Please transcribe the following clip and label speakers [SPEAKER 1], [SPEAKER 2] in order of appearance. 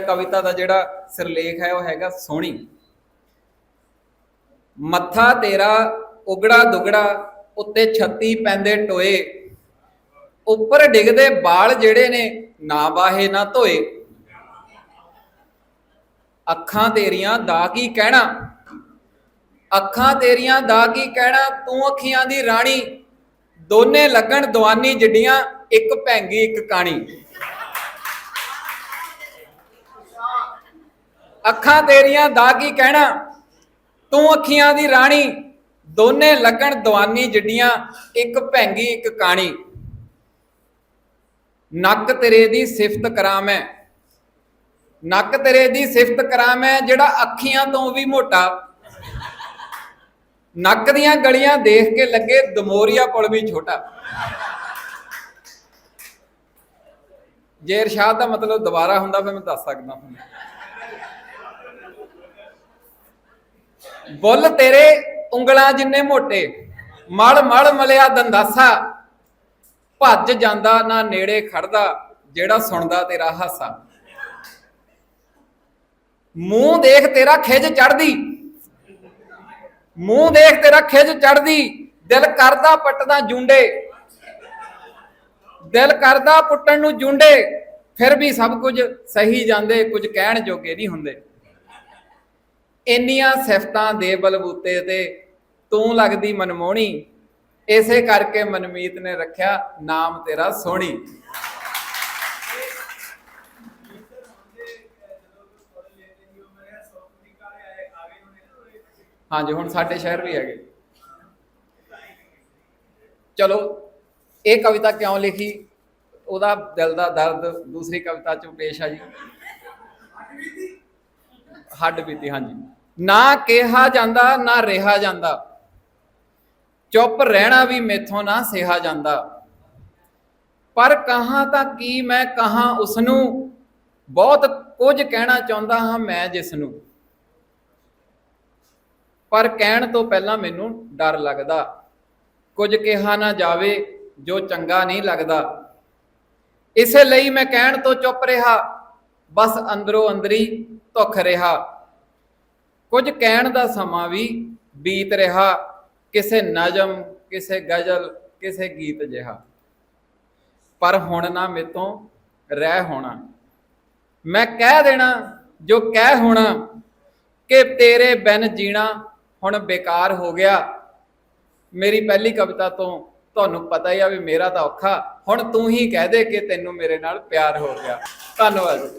[SPEAKER 1] ਕਵਿਤਾ ਦਾ ਜਿਹੜਾ ਸਿਰਲੇਖ ਹੈ, ਉਹ ਹੈਗਾ ਸੋਹਣੀ। ਮੱਥਾ ਤੇਰਾ ਉਗੜਾ ਦੁਗੜਾ, ਉੱਤੇ 36 ਪੈਂਦੇ ਟੋਏ। ਉੱਪਰ ਡਿੱਗਦੇ ਬਾਲ ਜਿਹੜੇ ਨੇ, ਨਾ ਬਾਹੇ ਨਾ ਧੋਏ। ਅੱਖਾਂ ਤੇਰੀਆਂ ਦਾ ਕੀ ਕਹਿਣਾ? ਅੱਖਾਂ ਤੇਰੀਆਂ ਦਾ ਕੀ ਕਹਿਣਾ? ਤੂੰ ਅੱਖੀਆਂ ਦੀ ਰਾਣੀ। ਦੋਨੇ ਲੱਗਣ ਦਵਾਨੀ ਜੱਡੀਆਂ, ਇੱਕ ਭੈਂਗੀ, ਇੱਕ ਕਾਣੀ। ਅੱਖਾਂ ਤੇਰੀਆਂ ਦਾ ਕੀ ਕਹਿਣਾ? ਤੂੰ ਅੱਖੀਆਂ ਦੀ ਰਾਣੀ। ਦੋਨੇ ਲੱਗਣ ਦਵਾਨੀ ਜੱਡੀਆਂ, ਇੱਕ ਭੈਂਗੀ, ਇੱਕ ਕਾਣੀ। ਨੱਕ ਤੇਰੇ ਦੀ ਸਿਫਤ ਕਰਾਂ ਮੈਂ। ਨੱਕ ਤੇਰੇ ਦੀ ਸਿਫਤ ਕਰਾਂ ਮੈਂ, ਜਿਹੜਾ ਅੱਖੀਆਂ ਤੋਂ ਵੀ ਮੋਟਾ। ਨੱਕ ਦੀਆਂ ਗਲੀਆਂ ਦੇਖ ਕੇ ਲੱਗੇ ਦਮੋਰੀਆ ਪੁਲ ਵੀ ਛੋਟਾ। ਜੇ ਇਰਸ਼ਾਦ ਦਾ ਮਤਲਬ ਦੁਬਾਰਾ ਹੁੰਦਾ, ਫਿਰ ਮੈਂ ਦੱਸ ਸਕਦਾ ਹਾਂ ਬੁੱਲ ਤੇਰੇ ਉਂਗਲਾਂ ਜਿੰਨੇ ਮੋਟੇ, ਮਲ ਮਲ ਮਲਿਆ ਦੰਦਾਸਾ। ਭੱਜ ਜਾਂਦਾ ਨਾ ਨੇੜੇ ਖੜਦਾ, ਜਿਹੜਾ ਸੁਣਦਾ ਤੇਰਾ ਹਾਸਾ। ਮੂੰਹ ਦੇਖ ਤੇਰਾ ਖਿਜ ਚੜਦੀ, ਮੂੰਹ ਦੇਖ ਤੇਰਾ ਖਿਜ ਚੜਦੀ, ਦਿਲ ਕਰਦਾ ਪੱਟਦਾ ਜੁੰਡੇ। ਦਿਲ ਕਰਦਾ ਪੁੱਟਣ ਨੂੰ ਜੁੰਡੇ, ਫਿਰ ਵੀ ਸਭ ਕੁਝ ਸਹੀ ਜਾਂਦੇ, ਕੁਝ ਕਹਿਣ ਜੋਗੇ ਨਹੀਂ ਹੁੰਦੇ। ਇੰਨੀਆਂ ਸਿਫਤਾਂ ਦੇ ਬਲਬੂਤੇ ਤੇ ਤੂੰ ਲੱਗਦੀ ਮਨਮੋਹਣੀ, ਇਸੇ ਕਰਕੇ ਮਨਮੀਤ ਨੇ ਰੱਖਿਆ ਨਾਮ ਤੇਰਾ ਸੋਹਣੀ। ਹਾਂਜੀ, ਹੁਣ ਸਾਡੇ ਸ਼ਹਿਰ ਵੀ ਹੈਗੇ। ਚਲੋ, ਇਹ ਕਵਿਤਾ ਕਿਉਂ ਲਿਖੀ? ਉਹਦਾ ਦਿਲ ਦਾ ਦਰਦ ਦੂਸਰੀ ਕਵਿਤਾ ਚ ਪੇਸ਼ ਆ ਜੀ। ਹੱਡ ਬੀਤੀ। ਹਾਂਜੀ। ਨਾ ਕਿਹਾ ਜਾਂਦਾ, ਨਾ ਰਿਹਾ ਜਾਂਦਾ। ਚੁੱਪ ਰਹਿਣਾ ਵੀ ਮੇਥੋਂ ਨਾ ਸਿਹਾ ਜਾਂਦਾ। ਪਰ ਕਹਾਂ ਤਾਂ ਕੀ ਮੈਂ ਕਹਾਂ ਉਸ ਨੂੰ ਬਹੁਤ ਕੁਝ ਕਹਿਣਾ ਚਾਹੁੰਦਾ ਹਾਂ ਮੈਂ ਜਿਸ ਨੂੰ ਪਰ ਕਹਿਣ ਤੋਂ ਪਹਿਲਾਂ ਮੈਨੂੰ ਡਰ ਲੱਗਦਾ। ਕੁਝ ਕਿਹਾ ਨਾ ਜਾਵੇ, ਜੋ ਚੰਗਾ ਨਹੀਂ ਲੱਗਦਾ। ਇਸੇ ਲਈ ਮੈਂ ਕਹਿਣ ਤੋਂ ਚੁੱਪ ਰਿਹਾ। ਬਸ ਅੰਦਰੋਂ ਅੰਦਰੀ ਧੁੱਖ ਰਿਹਾ। ਕੁਝ ਕਹਿਣ ਦਾ ਸਮਾਂ ਵੀ ਬੀਤ ਰਿਹਾ। ਕਿਸੇ ਨਜ਼ਮ, ਕਿਸੇ ਗਜ਼ਲ, ਕਿਸੇ ਗੀਤ ਜਿਹਾ। ਪਰ ਹੁਣ ਨਾ ਮੇਤੋਂ ਰਹਿ ਹੋਣਾ। ਮੈਂ ਕਹਿ ਦੇਣਾ, ਜੋ ਕਹਿ ਹੋਣਾ, ਕਿ ਤੇਰੇ ਬਿਨ ਜੀਣਾ ਹੁਣ ਬੇਕਾਰ ਹੋ ਗਿਆ। ਮੇਰੀ ਪਹਿਲੀ ਕਵਿਤਾ ਤੋਂ ਤੁਹਾਨੂੰ ਪਤਾ ਹੀ ਆ ਵੀ ਮੇਰਾ ਤਾਂ ਔਖਾ। ਹੁਣ ਤੂੰ ਹੀ ਕਹਿ ਦੇ ਕਿ ਤੈਨੂੰ ਮੇਰੇ ਨਾਲ ਪਿਆਰ ਹੋ ਗਿਆ। ਧੰਨਵਾਦ।